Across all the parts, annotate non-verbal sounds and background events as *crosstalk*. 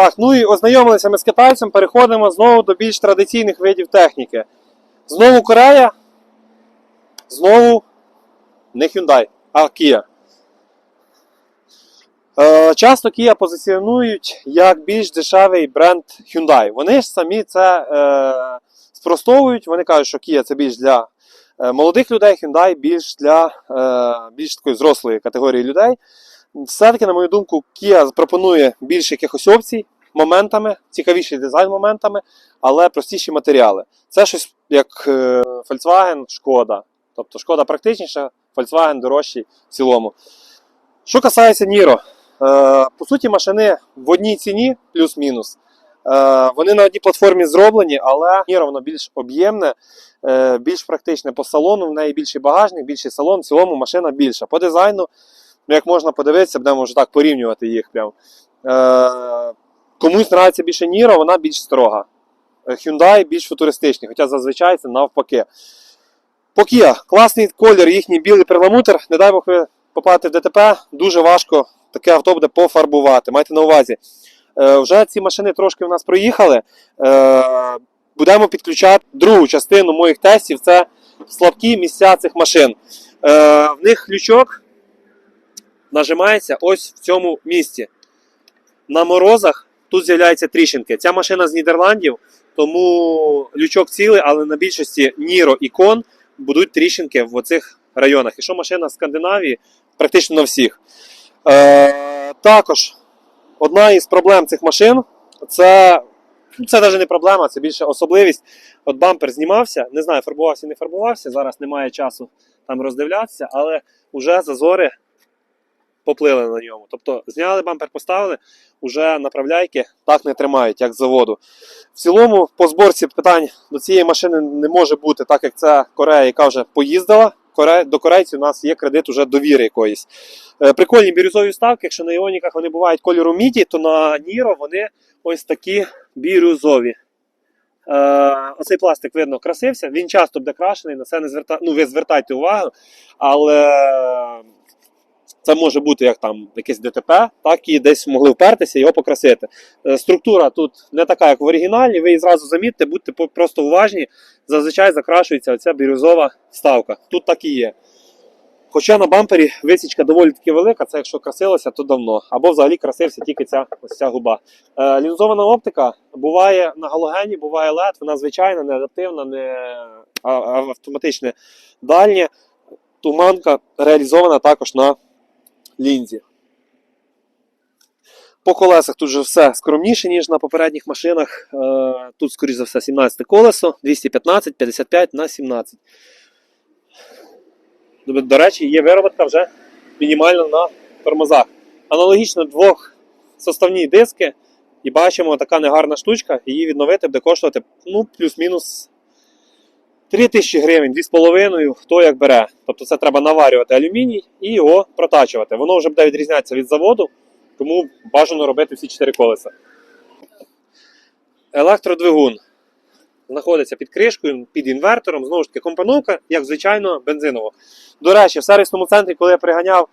Так, ну і ознайомилися ми з китайцем, переходимо знову до більш традиційних видів техніки. Знову Корея, знову не Hyundai, а Kia. Е, часто Kia позиціонують як більш дешевий бренд Hyundai. Вони ж самі це е, спростовують. Вони кажуть, що Kia це більш для е, молодих людей, Hyundai більш для е, більш такої зрослої категорії людей. Все-таки, на мою думку, Kia пропонує більше якихось опцій моментами, цікавіший дизайн моментами, але простіші матеріали. Це щось як е, Volkswagen, Шкода. Тобто Шкода практичніша, Volkswagen дорожчий в цілому. Що касається Ніро, е, по суті, машини в одній ціні, плюс-мінус. Е, вони на одній платформі зроблені, але Ніро воно більш об'ємне, більш практичне по салону, в неї більший багажник, більший салон, в цілому машина більша. По дизайну, ну, як можна подивитися, будемо вже так порівнювати їх. Прям. Е, комусь подобається більше Ніро, вона більш строга. Е, Hyundai більш футуристичний, хоча зазвичай це навпаки. По Kia, класний колір, їхній білий перламутр. Не дай Бог ви попадете в ДТП, дуже важко таке авто буде пофарбувати. Майте на увазі. Е, вже ці машини трошки в нас проїхали. Е, будемо підключати другу частину моїх тестів. Це слабкі місця цих машин. Е, в них лючок нажимається ось в цьому місці. На морозах тут з'являються тріщинки. Ця машина з Нідерландів, тому лючок цілий, але на більшості Ніро і Кон будуть тріщинки в оцих районах. І що машина з Скандинавії, практично на всіх. Е, також одна із проблем цих машин це. ну, Це навіть не проблема, це більше особливість. От бампер знімався, не знаю, фарбувався, не фарбувався. Зараз немає часу там роздивлятися, але вже зазори поплили на ньому. Тобто зняли бампер, поставили, вже направляйки так не тримають, як заводу. В цілому, по зборці питань до цієї машини не може бути, так як це Корея, яка вже поїздила. До корейців у нас є кредит уже довіри якоїсь. Е, Прикольні бірюзові вставки. Якщо на іоніках вони бувають кольору міді, то на Ніро вони ось такі бірюзові. Е, оцей пластик видно красився. Він часто буде крашений, на це не зверта... ну, ви звертайте увагу, але це може бути як там якесь ДТП, так і десь могли впертися його покрасити. Е, Структура тут не така, як в оригіналі. Ви її зразу замітьте, будьте просто уважні. Зазвичай закрашується оця бірюзова вставка. Тут так і є. Хоча на бампері висічка доволі таки велика, це якщо красилося, то давно. Або взагалі красився тільки ця ось ця губа. Е, лінзована оптика буває на галогені, буває LED, вона звичайна, не адаптивна, не автоматичне дальнє. Туманка реалізована також на лінзі. По колесах тут же все скромніше, ніж на попередніх машинах. Е, Тут, скоріш за все, 17 колесо, 215, 55 на 17. До, до речі, є вироботка вже мінімально на тормозах. Аналогічно двох составні диски. І бачимо, така негарна штучка, її відновити буде коштувати ну, плюс-мінус 3 тисячі гривень, 2,5, хто як бере. Тобто це треба наварювати алюміній і його протачувати. Воно вже буде відрізнятися від заводу, тому бажано робити всі 4 колеса. Електродвигун знаходиться під кришкою, під інвертором. Знову ж таки, компоновка, як звичайно, бензинова. До речі, в сервісному центрі, коли я приганяв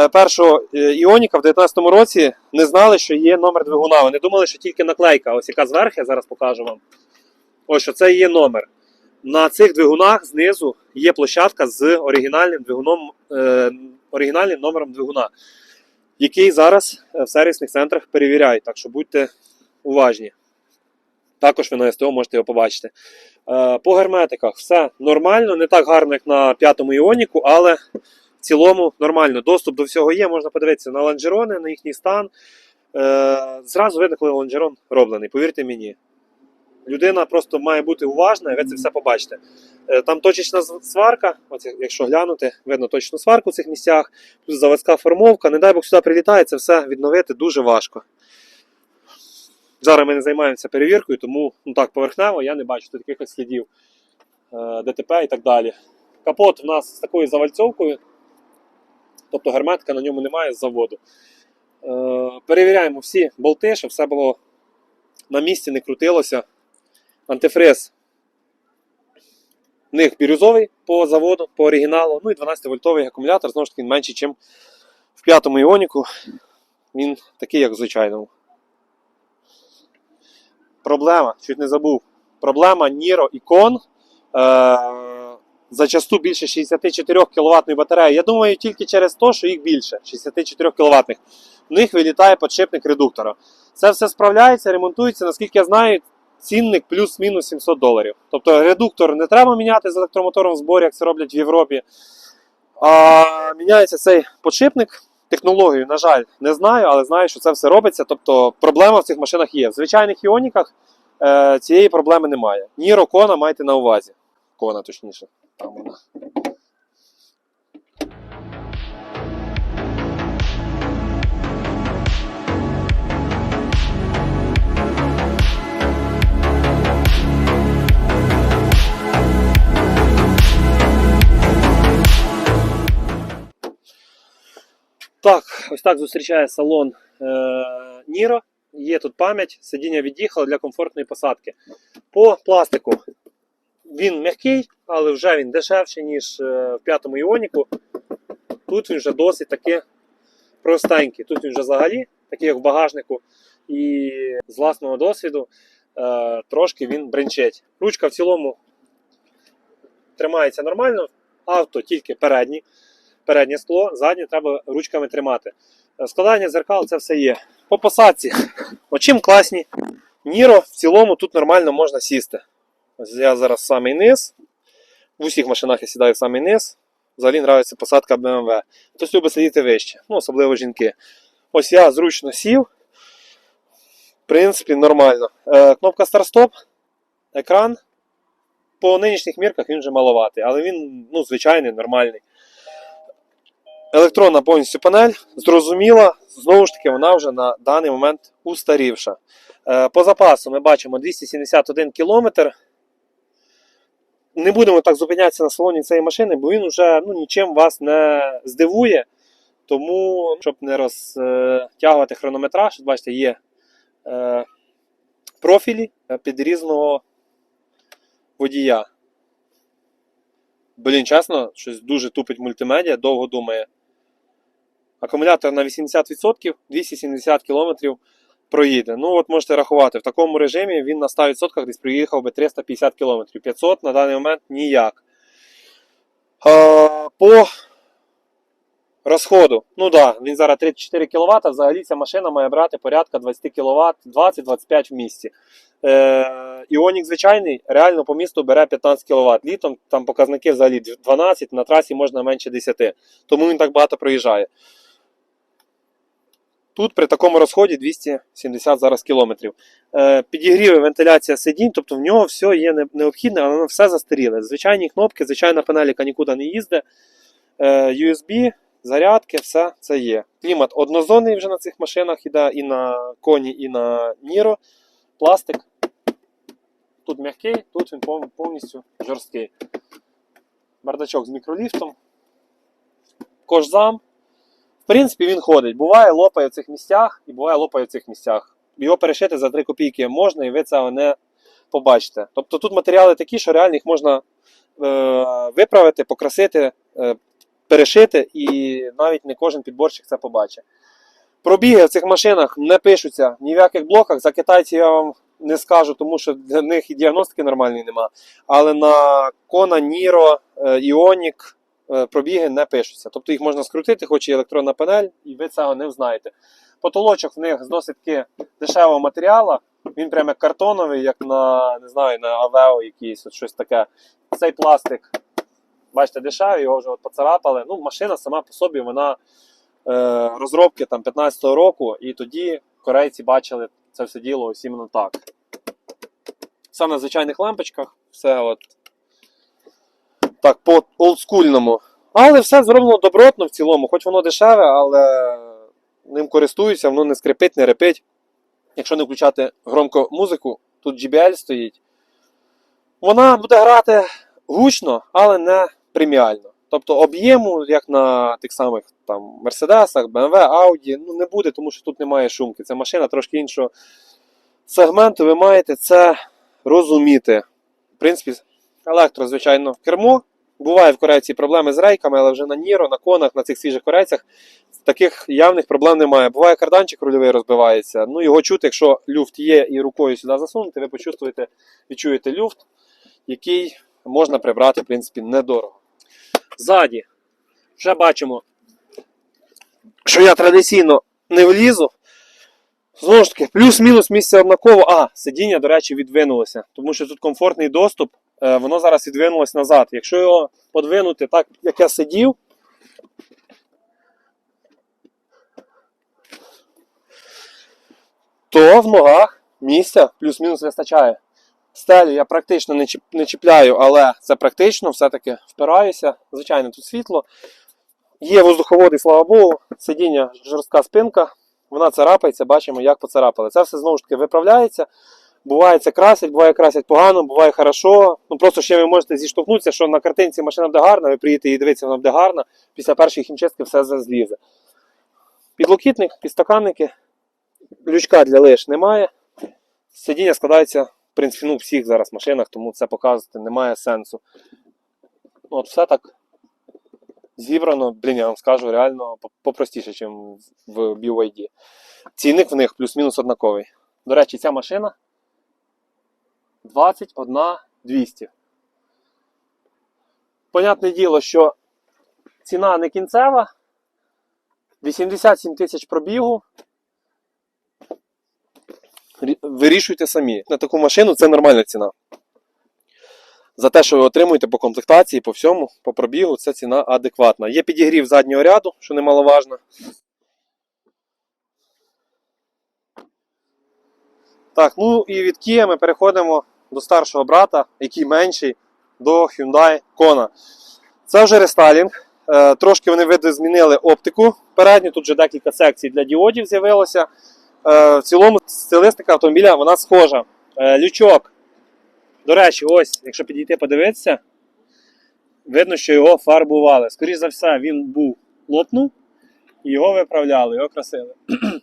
е, першого е, Іоніка в 2019 році, не знали, що є номер двигуна. Вони думали, що тільки наклейка, ось яка зверху, я зараз покажу вам. Ось що це є номер. На цих двигунах знизу є площадка з оригінальним двигуном, е, оригінальним номером двигуна, який зараз е, в сервісних центрах перевіряють. Так що будьте уважні. Також ви на СТО можете його побачити. Е, По герметиках все нормально, не так гарно, як на п'ятому іоніку, але в цілому нормально. Доступ до всього є, можна подивитися на лонжерони, на їхній стан. Зразу видно, коли лонжерон роблений, повірте мені. Людина просто має бути уважна, і ви це все побачите. Е, Там точечна сварка, от якщо глянути, видно точну сварку в цих місцях, плюс заводська формовка. Не дай Бог сюди прилітає, це все відновити дуже важко. Зараз ми не займаємося перевіркою, тому ну так поверхнево я не бачу тут якихось слідів е, ДТП і так далі. Капот у нас з такою завальцовкою, тобто герметика на ньому немає з заводу. Е, перевіряємо всі болти, щоб все було на місці, не крутилося. Антифриз в них бірюзовий по заводу, по оригіналу. Ну і 12-вольтовий акумулятор, знову ж таки, менший, ніж в п'ятому іоніку. Він такий, як в звичайному. проблема, чуть не забув. Проблема Niro і Con. Е, зачасту більше 64 кВт батареї. Я думаю, тільки через те, що їх більше 64 кВт. В них вилітає підшипник редуктора. Це все справляється, ремонтується, наскільки я знаю, цінник плюс-мінус 700 доларів. Тобто редуктор не треба міняти з електромотором в зборі, як це роблять в Європі. А міняється цей подшипник. Технологію, на жаль, не знаю, але знаю, що це все робиться. Тобто проблема в цих машинах є. В звичайних іоніках е, цієї проблеми немає. Ніро Кона майте на увазі. Кона, точніше. Там вона. Так, ось так зустрічає салон е, Ніро. Є тут пам'ять, сидіння від'їхало для комфортної посадки. По пластику він м'який, але вже він дешевший, ніж е, в п'ятому іоніку. Тут він вже досить таки простенький. Тут він вже взагалі, такий як в багажнику. І з власного досвіду е, трошки він бренчить. Ручка в цілому тримається нормально, авто тільки передній переднє скло, заднє треба ручками тримати. Е, Складання зеркал це все є. По посадці. Очим класні. Ніро в цілому тут нормально можна сісти. Ось я зараз самий низ. В усіх машинах я сідаю самий низ. Взагалі нравиться посадка BMW. Хтось любить сидіти вище, ну, особливо жінки. Ось я зручно сів. В принципі, нормально. Е, кнопка старт-стоп, екран. По нинішніх мірках він вже маловатий, але він ну, звичайний, нормальний. Електронна повністю панель, зрозуміла, знову ж таки, вона вже на даний момент устарівша. Е, По запасу ми бачимо 271 км. Не будемо так зупинятися на салоні цієї машини, бо він вже ну, нічим вас не здивує. Тому, щоб не розтягувати хронометраж, бачите, є е, профілі під різного водія. Блін, чесно, щось дуже тупить мультимедіа, довго думає. Акумулятор на 80%, 270 км проїде. Ну, от можете рахувати, в такому режимі він на 100% десь проїхав би 350 км. 500 на даний момент ніяк. А, по розходу. Ну да, він зараз 34 кВт, взагалі ця машина має брати порядка 20 кВт, 20-25 в місті. Е, Іонік звичайний реально по місту бере 15 кВт. Літом там показники взагалі 12, на трасі можна менше 10. Тому він так багато проїжджає. Тут при такому розході 270 зараз кілометрів. Е, підігріви, вентиляція сидінь, тобто в нього все є необхідне, але воно все застаріле. Звичайні кнопки, звичайна панель, яка нікуди не їздить. Е, USB, зарядки, все це є. Клімат однозонний вже на цих машинах іде і на коні, і на Ніро. Пластик. Тут м'який, тут він повністю жорсткий. Бардачок з мікроліфтом. Кожзам. Принципі, він ходить. Буває, лопає в цих місцях і буває лопає в цих місцях. Його перешити за 3 копійки можна, і ви цього не побачите. Тобто тут матеріали такі, що реально їх можна е, виправити, покрасити, е, перешити, і навіть не кожен підборщик це побачить. Пробіги в цих машинах не пишуться ні в яких блоках. За китайців я вам не скажу, тому що для них і діагностики нормальної нема. Але на е, Ioniq е, пробіги не пишуться. Тобто їх можна скрутити, хоч і електронна панель, і ви цього не взнаєте. Потолочок в них з досить таки дешевого матеріалу. Він прямо картоновий, як на не знаю, на Авео якийсь, от щось таке. Цей пластик, бачите, дешевий, його вже от поцарапали. Ну, машина сама по собі, вона е, розробки там 15-го року, і тоді корейці бачили це все діло ось іменно так. Все на звичайних лампочках, все от так, по олдскульному. Але все зроблено добротно в цілому, хоч воно дешеве, але ним користуюся, воно не скрипить, не репить. Якщо не включати громко музику, тут JBL стоїть. Вона буде грати гучно, але не преміально. Тобто об'єму, як на тих самих там Мерседесах, BMW, Audi, ну не буде, тому що тут немає шумки. Це машина трошки іншого сегменту. Ви маєте це розуміти. В принципі, електро, звичайно, кермо. Буває в корейці проблеми з рейками, але вже на Ніро, на конах, на цих свіжих корейцях таких явних проблем немає. Буває карданчик рульовий розбивається. Ну, його чути, якщо люфт є і рукою сюди засунути, ви почувствуєте, відчуєте люфт, який можна прибрати, в принципі, недорого. Ззаді вже бачимо, що я традиційно не влізу. Знову ж таки, плюс-мінус місце однаково. А, сидіння, до речі, відвинулося. Тому що тут комфортний доступ, воно зараз відвинулося назад. Якщо його подвинути так, як я сидів, то в ногах місця плюс-мінус вистачає. Стелю я практично не, не чіпляю, але це практично, все-таки впираюся. Звичайно, тут світло. Є воздуховоди, слава Богу, сидіння, жорстка спинка, вона царапається, бачимо, як поцарапали. Це все знову ж таки виправляється. Буває це красять, буває красять погано, буває хорошо. Ну просто ще ви можете зіштовхнутися, що на картинці машина буде гарна, ви приїдете і дивитися, вона буде гарна. Після першої хімчистки все злізе. Підлокітник, підстаканники, лючка для лиш немає. Сидіння складається, в принципі, ну, всіх зараз машинах, тому це показувати немає сенсу. Ну, От все так зібрано, блін, я вам скажу, реально попростіше, ніж в BYD. Цінник в них плюс-мінус однаковий. До речі, ця машина 21 200. Понятне діло, що ціна не кінцева. 87 тисяч пробігу. Вирішуйте самі. На таку машину це нормальна ціна. За те, що ви отримуєте по комплектації, по всьому, по пробігу, це ціна адекватна. Є підігрів заднього ряду, що немаловажно. Так, ну і від Kia ми переходимо до старшого брата, який менший, до Hyundai Kona. Це вже рестайлінг. Е, Трошки вони змінили оптику передню, тут вже декілька секцій для діодів з'явилося. Е, В цілому стилистика автомобіля вона схожа. Е, Лючок. До речі, ось, якщо підійти подивитися, видно, що його фарбували. Скоріше за все, він був лопнув і його виправляли, його красили. *clears throat*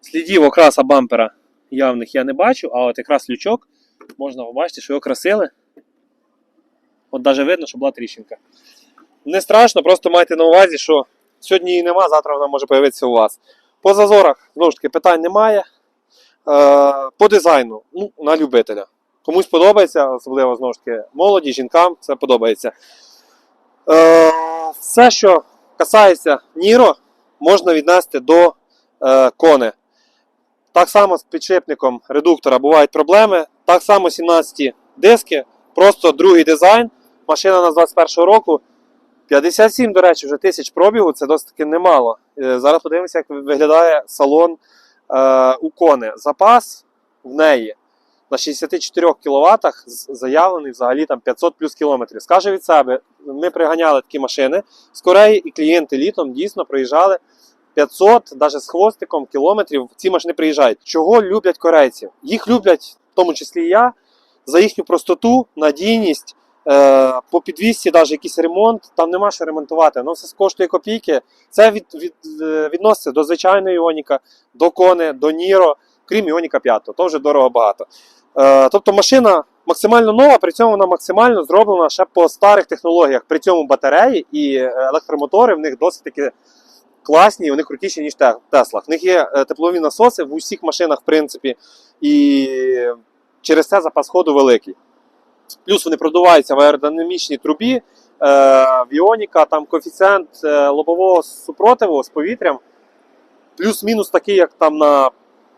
Слідів окраса бампера явних я не бачу, а от якраз лючок можна побачити, що його красили. От навіть видно, що була тріщинка. Не страшно, просто майте на увазі, що сьогодні її нема, завтра вона може з'явитися у вас. По зазорах, знову ж таки, питань немає. Е, по дизайну, ну, на любителя. Комусь подобається, особливо знову ж таки, молоді, жінкам це подобається. Е, все, що касається Ніро, можна віднести до е, кони. Так само з підшипником редуктора бувають проблеми. Так само 17 диски, просто другий дизайн. Машина на 21 року. 57, до речі, вже тисяч пробігу, це досить таки немало. Е, Зараз подивимося, як виглядає салон е, у кони. Запас в неї на 64 кВт заявлений взагалі там 500 плюс кілометрів. Скаже від себе, ми приганяли такі машини з Кореї, і клієнти літом дійсно проїжджали 500, навіть з хвостиком кілометрів. Ці машини приїжджають. Чого люблять корейці? Їх люблять, в тому числі і я, за їхню простоту, надійність. Е, по підвісці, навіть якийсь ремонт, там нема що ремонтувати. Воно все коштує копійки. Це від, від, е, відноситься до звичайної Іоніка, до Кони, до Ніро, крім Іоніка 5. То вже дорого багато. Е, тобто машина максимально нова, при цьому вона максимально зроблена ще по старих технологіях. При цьому батареї і електромотори в них досить таки класні, вони крутіші, ніж те- Теслах. В них є е, теплові насоси в усіх машинах, в принципі, і через це запас ходу великий. Плюс вони продуваються в аеродинамічній трубі. Е, в Іоніка там коефіцієнт е, лобового супротиву з повітрям плюс-мінус такий, як там на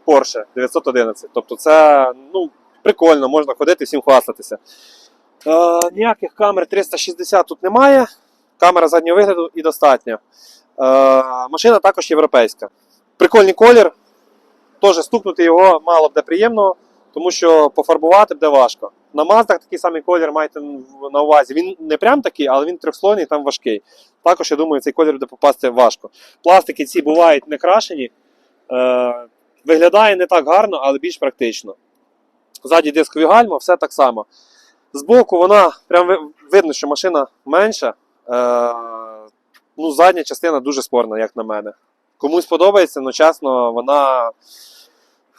Porsche 911. Тобто це ну, прикольно, можна ходити всім хвастатися. Е, ніяких камер 360 тут немає. Камера заднього вигляду і достатньо. Е, машина також європейська. Прикольний колір. Теж стукнути його мало буде приємного, тому що пофарбувати буде важко. На Маздах такий самий колір маєте на увазі. Він не прям такий, але він трьохслойний, там важкий. Також, я думаю, цей колір буде попасти важко. Пластики ці бувають не крашені. Е, виглядає не так гарно, але більш практично. Ззаді дискові гальма, все так само. Збоку вона прям видно, що машина менша. Е, ну, задня частина дуже спорна, як на мене. Комусь подобається, але чесно, вона,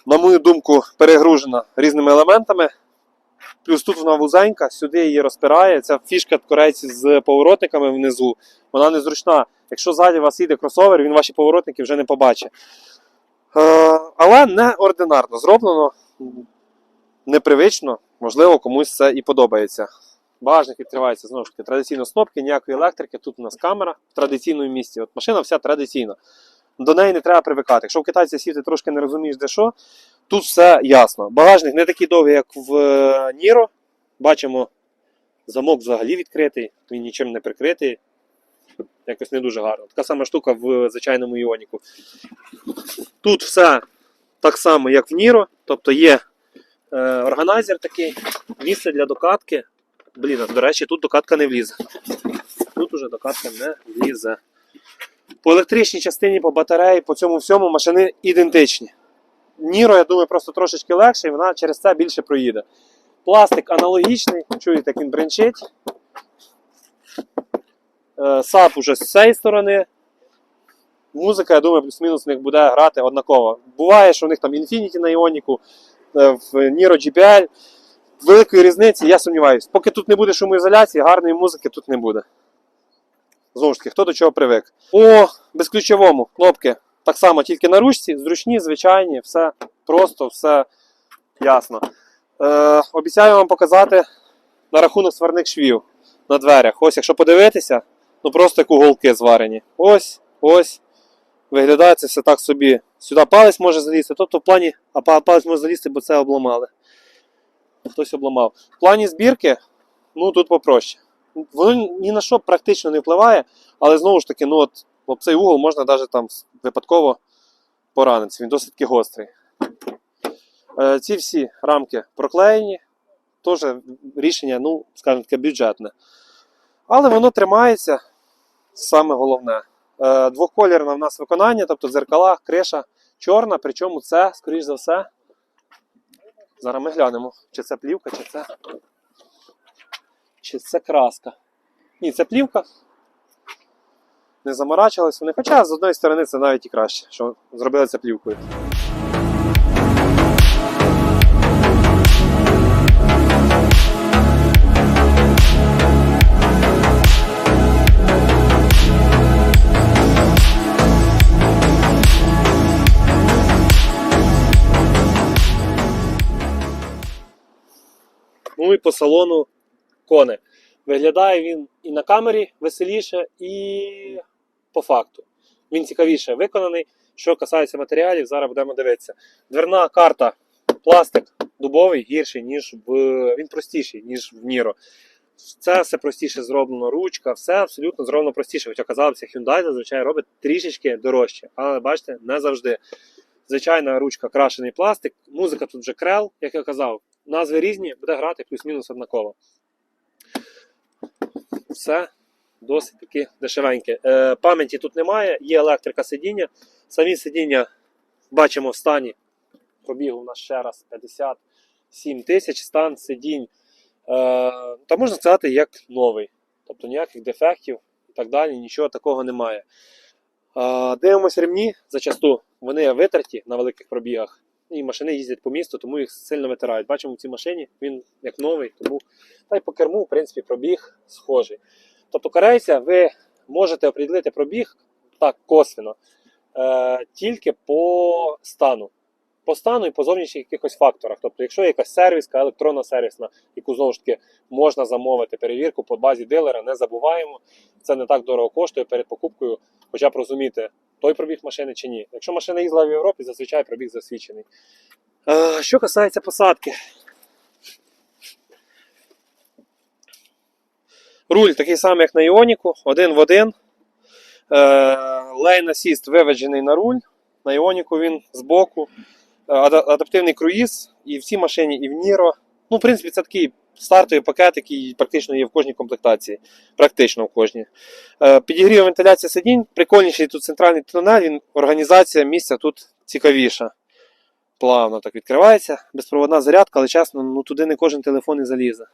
на мою думку, перегружена різними елементами. Плюс тут вона вузенька, сюди її розпирає. Ця фішка корейці з поворотниками внизу, вона незручна. Якщо ззаді у вас їде кросовер, він ваші поворотники вже не побачить. Е, але неординарно зроблено, непривично, можливо, комусь це і подобається. Багажник відкривається знову ж таки традиційно з кнопки, ніякої електрики. Тут у нас камера в традиційному місці. От машина вся традиційна. До неї не треба привикати. Якщо в китайці сів, ти трошки не розумієш, де що, тут все ясно. Багажник не такий довгий, як в е, Ніро. Бачимо, замок взагалі відкритий, він нічим не прикритий. Якось не дуже гарно. Така сама штука в звичайному іоніку. Тут все так само, як в Ніро, тобто є е, органайзер такий, місце для докатки. Блін, до речі, тут докатка не влізе. Тут уже докатка не влізе. По електричній частині, по батареї, по цьому всьому машини ідентичні. Ніро, я думаю, просто трошечки легше, і вона через це більше проїде. Пластик аналогічний, чуєте, як він бренчить. Е, Сап уже з цієї сторони. Музика, я думаю, плюс-мінус в них буде грати однаково. Буває, що у них там Infinity на Іоніку, е, в Niro GPL. Великої різниці, я сумніваюся. Поки тут не буде шумоізоляції, гарної музики тут не буде. Знову ж таки, хто до чого привик. По безключовому кнопки так само, тільки на ручці, зручні, звичайні, все просто, все ясно. Е, обіцяю вам показати на рахунок сварних швів на дверях. Ось, якщо подивитися, ну просто як уголки зварені. Ось, ось. Виглядає це все так собі. Сюди палець може залізти, тобто в плані, а палець може залізти, бо це обламали. Хтось обламав. В плані збірки, ну тут попроще. Воно ні на що практично не впливає, але знову ж таки, ну от об цей угол можна навіть там випадково поранитися. Він досить таки гострий. Е, ці всі рамки проклеєні. Теж рішення, ну, скажімо таке, бюджетне. Але воно тримається, саме головне. Е, двохколірне в нас виконання, тобто дзеркала, криша чорна, причому це, скоріш за все. Зараз ми глянемо, чи це плівка, чи це. Чи це краска. Ні, це плівка. Не заморачувались вони. Хоча з одної сторони це навіть і краще, що зробили це плівкою. По салону кони. Виглядає він і на камері веселіше, і по факту. Він цікавіше виконаний. Що касається матеріалів, зараз будемо дивитися. Дверна карта, пластик дубовий гірший, ніж в. Він простіший, ніж в Ніро. Це все простіше зроблено, ручка, все абсолютно зроблено простіше. Хоча казалося, Hyundai зазвичай робить трішечки дорожче. Але бачите, не завжди. Звичайна ручка, крашений пластик, музика тут вже крел, як я казав. Назви різні, буде грати плюс-мінус однаково. Все досить таки дешевеньке. Е, пам'яті тут немає, є електрика сидіння. Самі сидіння бачимо в стані. Пробігу у нас ще раз 57 тисяч стан сидінь. Е, та можна сказати, як новий. Тобто ніяких дефектів і так далі, нічого такого немає. Е, дивимося ремні зачасту. Вони витерті на великих пробігах. І машини їздять по місту, тому їх сильно витирають. Бачимо в цій машині, він як новий, тому та й по керму, в принципі, пробіг схожий. Тобто корейця ви можете оприділити пробіг так косвенно, е, тільки по стану. По стану і по зовнішніх якихось факторах. Тобто, якщо є якась сервіска, електронна сервісна, яку знову ж таки можна замовити перевірку по базі дилера, не забуваємо. Це не так дорого коштує перед покупкою, хоча б розуміти, той пробіг машини чи ні. Якщо машина їздила в Європі, зазвичай пробіг засвідчений. Е, що касається посадки. Руль такий самий, як на Іоніку, один в один. Лейн асіст виведений на руль. На Іоніку він збоку. Е, Адаптивний круїз і в цій машині, і в Ніро. Ну, в принципі, це такий стартовий пакет, який практично є в кожній комплектації. Практично в кожній. Е, Підігрів вентиляція сидінь. Прикольніший тут центральний тунель, він, організація місця тут цікавіша. Плавно так відкривається. Безпроводна зарядка, але чесно, ну туди не кожен телефон і залізе.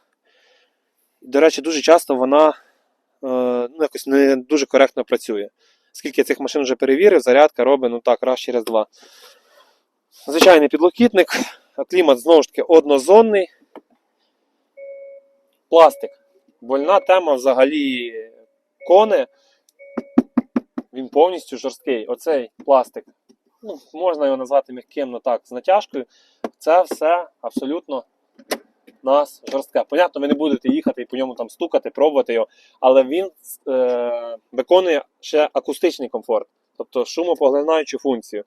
До речі, дуже часто вона е, ну, якось не дуже коректно працює. Скільки цих машин вже перевірив, зарядка робить ну так, раз через два. Звичайний підлокітник, клімат знову ж таки однозонний. Пластик. Больна тема взагалі кони. Він повністю жорсткий. Оцей пластик, ну, можна його назвати м'яким, ну так, з натяжкою. Це все абсолютно у нас жорстке. Понятно, ви не будете їхати і по ньому там стукати, пробувати його, але він е, виконує ще акустичний комфорт, тобто шумопоглинаючу функцію.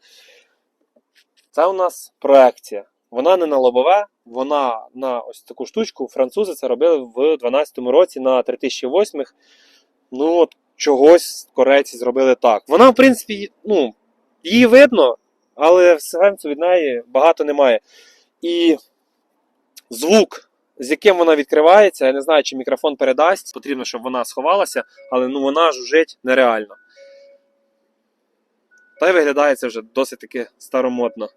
Це у нас проекція. Вона не на лобове, вона на ось таку штучку. Французи це робили в 2012 році на 3008. Ну, от чогось корейці зробили так. Вона, в принципі, ну, її видно, але сенсу від неї багато немає. І звук, з яким вона відкривається, я не знаю, чи мікрофон передасть. Потрібно, щоб вона сховалася, але ну, вона жужить нереально. Та й виглядає це вже досить таки старомодно.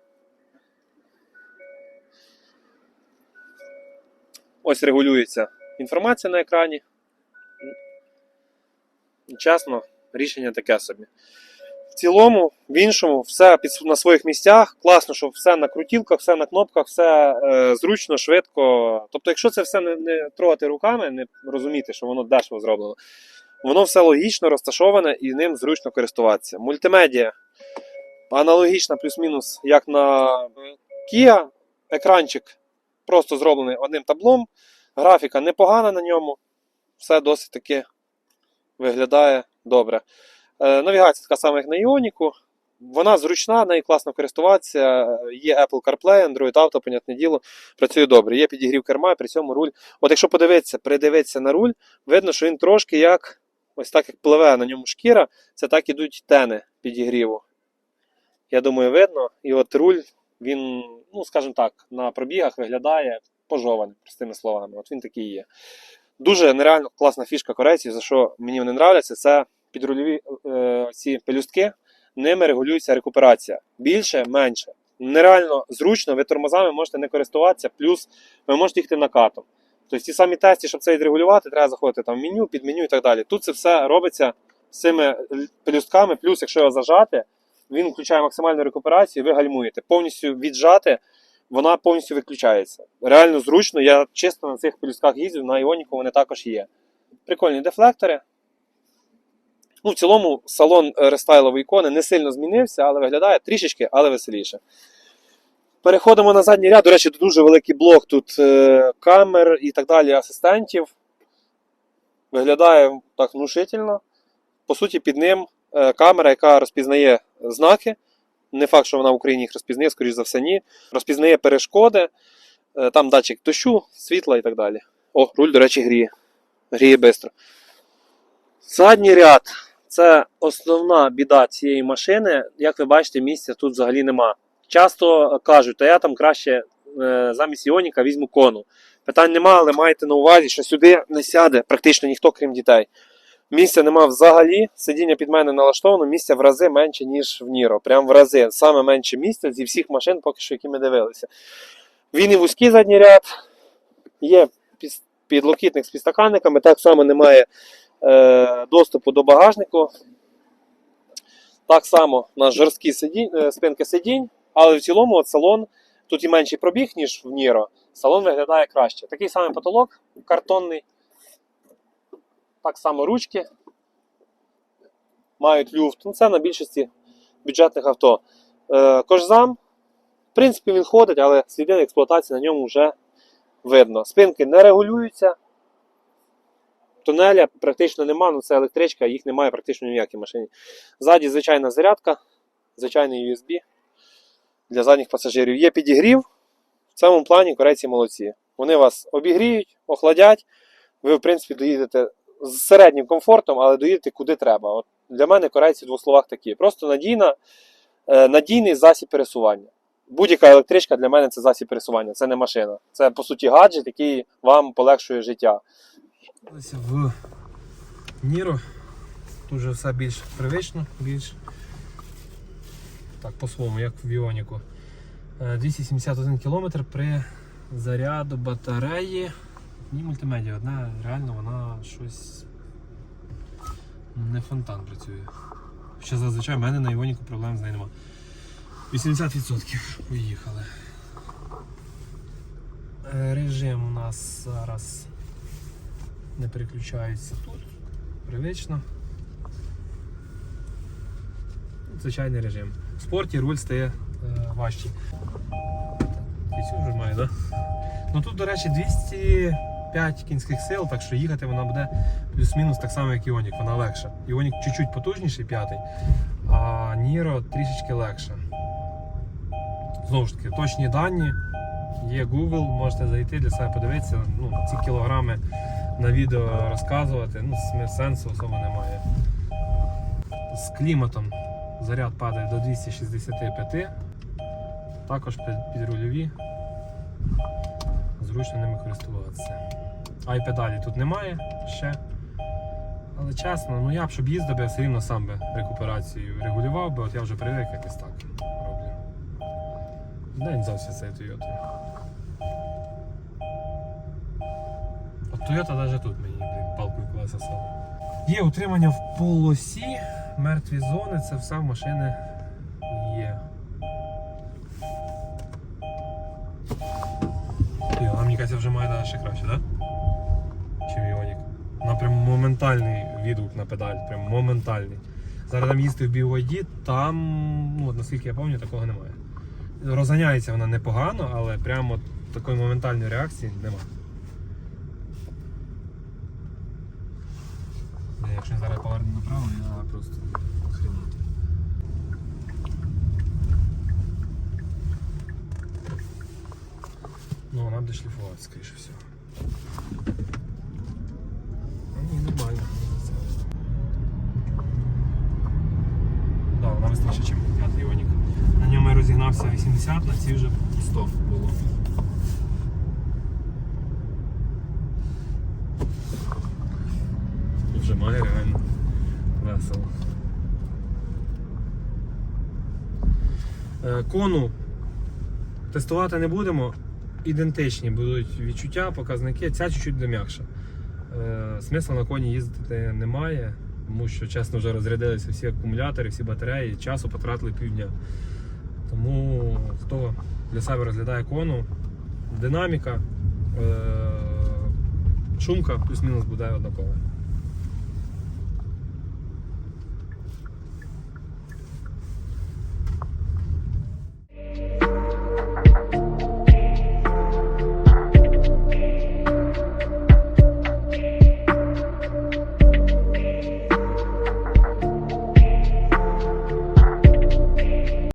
Ось регулюється інформація на екрані. Чесно, рішення таке собі. В цілому, в іншому, все на своїх місцях. Класно, що все на крутілках, все на кнопках, все е, зручно, швидко. Тобто, якщо це все не, не трогати руками, не розуміти, що воно дешево зроблено, воно все логічно розташоване і ним зручно користуватися. Мультимедіа аналогічна, плюс-мінус, як на Kia. Екранчик просто зроблений одним таблом. Графіка непогана на ньому. Все досить таки виглядає добре. Е, навігація така сама, як на Іоніку. Вона зручна, нею класно користуватися. Є Apple CarPlay, Android Auto, понятне діло, працює добре. Є підігрів керма, при цьому руль. От якщо подивитися, придивитися на руль, видно, що він трошки як ось так як пливе на ньому шкіра, це так ідуть тени підігріву. Я думаю, видно. І от руль, він, ну, скажімо так, на пробігах виглядає пожований, простими словами. От він такий є. Дуже нереально класна фішка корейців, за що мені вони нравляться, це підрульові е, ці пелюстки, ними регулюється рекуперація. Більше, менше. Нереально зручно, ви тормозами можете не користуватися, плюс ви можете їхати накатом. Тобто ті самі тесті, щоб це відрегулювати, треба заходити там в меню, під меню і так далі. Тут це все робиться з цими пелюстками, плюс, якщо його зажати, він включає максимальну рекуперацію, ви гальмуєте. Повністю віджати, вона повністю виключається. Реально зручно, я чисто на цих пелюстках їздив, на Іоніку вони також є. Прикольні дефлектори. Ну, в цілому салон е, рестайлової ікони не сильно змінився, але виглядає трішечки, але веселіше. Переходимо на задній ряд. До речі, тут дуже великий блок тут е, камер і так далі, асистентів. Виглядає так внушительно. По суті, під ним камера, яка розпізнає знаки. Не факт, що вона в Україні їх розпізнає, скоріш за все, ні. Розпізнає перешкоди, е, там датчик дощу, світла і так далі. О, руль, до речі, гріє. Гріє швидко. Задній ряд це основна біда цієї машини. Як ви бачите, місця тут взагалі нема. Часто кажуть, та я там краще е, замість Іоніка візьму кону. Питань нема, але майте на увазі, що сюди не сяде практично ніхто, крім дітей. Місця нема взагалі. Сидіння під мене налаштовано, місця в рази менше, ніж в Ніро. Прям в рази. Саме менше місця зі всіх машин, поки що, які ми дивилися. Він і вузький задній ряд. Є підлокітник з підстаканниками. Так само немає е, доступу до багажнику. Так само у нас жорсткі сидінь, е, спинки сидінь, але в цілому от салон тут і менший пробіг, ніж в Ніро. Салон виглядає краще. Такий самий потолок картонний. Так само ручки мають люфт. Ну, це на більшості бюджетних авто. Е, кожзам, в принципі, він ходить, але сліди експлуатації на ньому вже видно. Спинки не регулюються. Тунеля практично нема, ну це електричка, їх немає практично ні в якій машині. Ззаді звичайна зарядка, звичайний USB для задніх пасажирів. Є підігрів. В цьому плані корейці молодці. Вони вас обігріють, охладять. Ви, в принципі, доїдете з середнім комфортом, але доїдете куди треба. От для мене корейці в двох словах такі. Просто надійна, е, надійний засіб пересування. Будь-яка електричка для мене це засіб пересування, це не машина. Це по суті гаджет, який вам полегшує життя. В Ніро дуже все більш привично, більш так по-своєму, як в Іоніку. Е, 271 км при заряду батареї. Ні мультимедіа, одна реально вона щось не фонтан працює. Хоча зазвичай в мене на Іоніку проблем з нею нема. 80% поїхали. Режим у нас зараз не переключається тут. Привично. звичайний режим. В спорті руль стає е, важчий. Цю вже має? Да? Ну тут, до речі, 205 кінських сил, так що їхати вона буде плюс-мінус так само, як Іонік, вона легша. Іонік чуть-чуть потужніший, п'ятий, а Ніро трішечки легше. Знову ж таки, точні дані. Є Google, можете зайти для себе подивитися. Ну, ці кілограми на відео розказувати, ну, сенсу особо немає. З кліматом заряд падає до 265, також під- підрульові. Зручно ними користуватися. А й педалі тут немає ще. Але чесно, ну я б щоб їздив, я все рівно сам би рекуперацію регулював би, от я вже привик якось так роблю. День завжди цей Toyota. От Toyota навіть тут мені палкою колеса сало. Є утримання в полосі, мертві зони, це все в машини є. Ні, вона мені кажеться вже має ще краще, так? Да? Прям моментальний відгук на педаль, прям моментальний. Зараз там їздив в BYD, там, ну, от наскільки я пам'ятаю, такого немає. Розганяється вона непогано, але прямо такої моментальної реакції немає. Якщо я зараз поверну направо, я просто охренію. Ну, вона буде шліфувати, скоріше всього. Ну, ні, нормально. Да, вона вистачить, ніж п'ятий Іонік. На ньому 80, на цій вже 100 було. Вже має реально весело. Е, Кону тестувати не будемо. Ідентичні будуть відчуття, показники. Ця чуть-чуть буде. Е, Смисла на коні їздити немає, тому що чесно вже розрядилися всі акумулятори, всі батареї, часу потратили півдня. Тому хто для себе розглядає кону, динаміка, е, шумка плюс-мінус буде однакова.